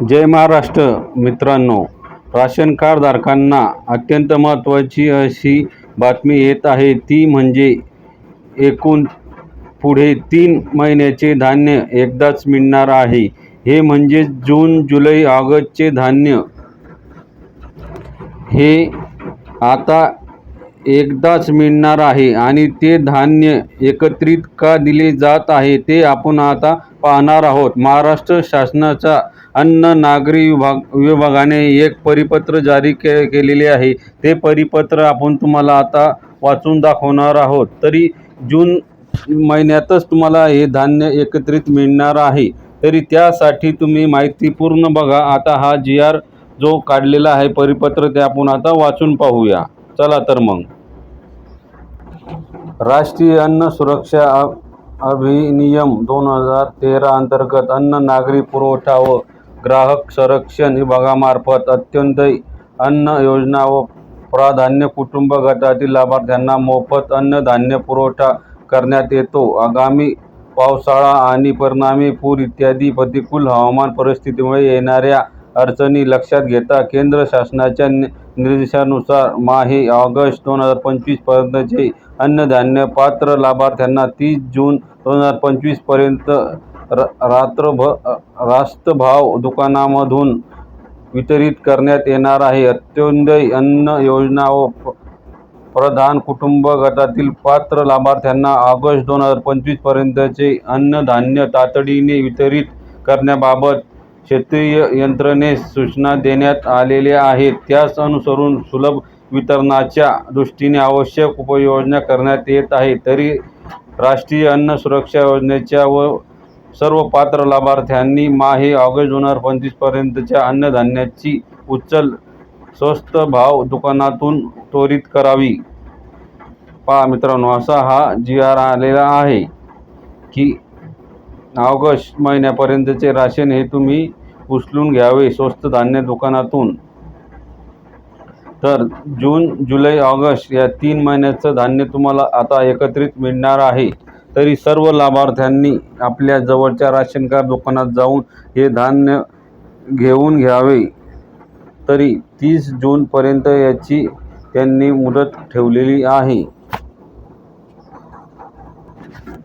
जय महाराष्ट्र मित्रांनो राशन कार्डधारकांना अत्यंत महत्त्वाची अशी बातमी येत आहे. ती म्हणजे एकूण पुढे तीन महिन्याचे धान्य एकदाच मिळणार आहे. हे म्हणजे जून जुलै ऑगस्टचे धान्य. हे आता एकदाच मिळणार आहे आणि ते धान्य एकत्रित का दिले जात आहे ते आपण आता पाहणार आहोत. महाराष्ट्र शासनाचा अन्न नागरी विभाग विभागाने एक परिपत्र जारी के केलेले आहे. ते परिपत्र आपण तुम्हाला आता वाचून दाखवणार आहोत. तरी जून महिन्यातच तुम्हाला हे धान्य एकत्रित मिळणार आहे. तरी त्यासाठी तुम्ही माहिती पूर्ण बघा. आता हा जी आर जो काढलेला आहे परिपत्र ते आपण आता वाचून पाहूया. चला तर मग. राष्ट्रीय अन्न सुरक्षा अधिनियम दोन हजार तेरा अंतर्गत अन्न नागरी पुरवठा व ग्राहक संरक्षण विभागामार्फत अंत्योदय अन्न योजना व प्राधान्य कुटुंब गटातील लाभार्थ्यांना मोफत अन्नधान्य पुरवठा करण्यात येतो. आगामी पावसाळा आणि परिणामी पूर इत्यादी प्रतिकूल हवामान परिस्थितीमुळे येणाऱ्या अडचणी लक्षात घेता केंद्र शासनाच्या नि निर्देशानुसार माहे ऑगस्ट दोन हजार पंचवीसपर्यंतचे अन्नधान्य पात्र लाभार्थ्यांना तीस जून दोन हजार पंचवीसपर्यंत र रात्रभ रास्तभाव दुकानामधून वितरित करण्यात येणार आहे. अंत्योदय अन्न योजना व प प्रधान कुटुंब गटातील पात्र लाभार्थ्यांना ऑगस्ट दोन हजार पंचवीसपर्यंतचे अन्नधान्य तातडीने वितरित करण्याबाबत क्षेत्रीय यंत्रणेस सूचना देण्यात आलेल्या आहेत. त्यास अनुसरून सुलभ वितरणाच्या दृष्टीने आवश्यक उपाययोजना करण्यात येत आहे. तरी राष्ट्रीय अन्न सुरक्षा योजनेच्या व सर्व पात्र लाभार्थ्यांनी माहे ऑगस्ट दोन हजार पंचवीसपर्यंतच्या अन्नधान्याची उचल स्वस्त भाव दुकानातून त्वरित करावी. पहा मित्रांनो असा हा जी आर आलेला आहे की ऑगस्ट महिन्यापर्यंतचे राशन हे तुम्ही उचलून घ्यावे स्वस्त धान्य दुकानातून. तर जून जुलै ऑगस्ट या तीन महिन्याचं धान्य तुम्हाला आता एकत्रित मिळणार आहे. तरी सर्व लाभार्थ्यांनी आपल्या जवळच्या राशन कार्ड दुकानात जाऊन हे धान्य घेऊन घ्यावे. तरी तीस जूनपर्यंत याची त्यांनी मुदत ठेवलेली आहे.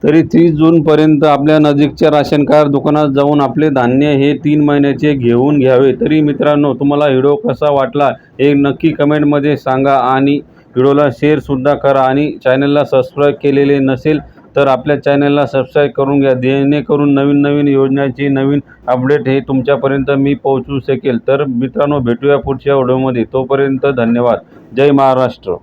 तरी तीस जूनपर्यंत आपल्या नजीकच्या राशन कार्ड दुकानात जाऊन आपले धान्य हे तीन महिन्याचे घेऊन घ्यावे. तरी मित्रांनो तुम्हाला व्हिडिओ कसा वाटला हे नक्की कमेंटमध्ये सांगा आणि व्हिडिओला शेअरसुद्धा करा आणि चॅनलला सबस्क्राईब केलेले नसेल तर आपल्या चॅनलला सबस्क्राईब करून घ्या. जेणेकरून नवीन नवीन योजनाची नवीन अपडेट हे तुमच्यापर्यंत मी पोहोचू शकेल. तर मित्रांनो भेटूया पुढच्या व्हिडिओमध्ये. तोपर्यंत धन्यवाद. जय महाराष्ट्र.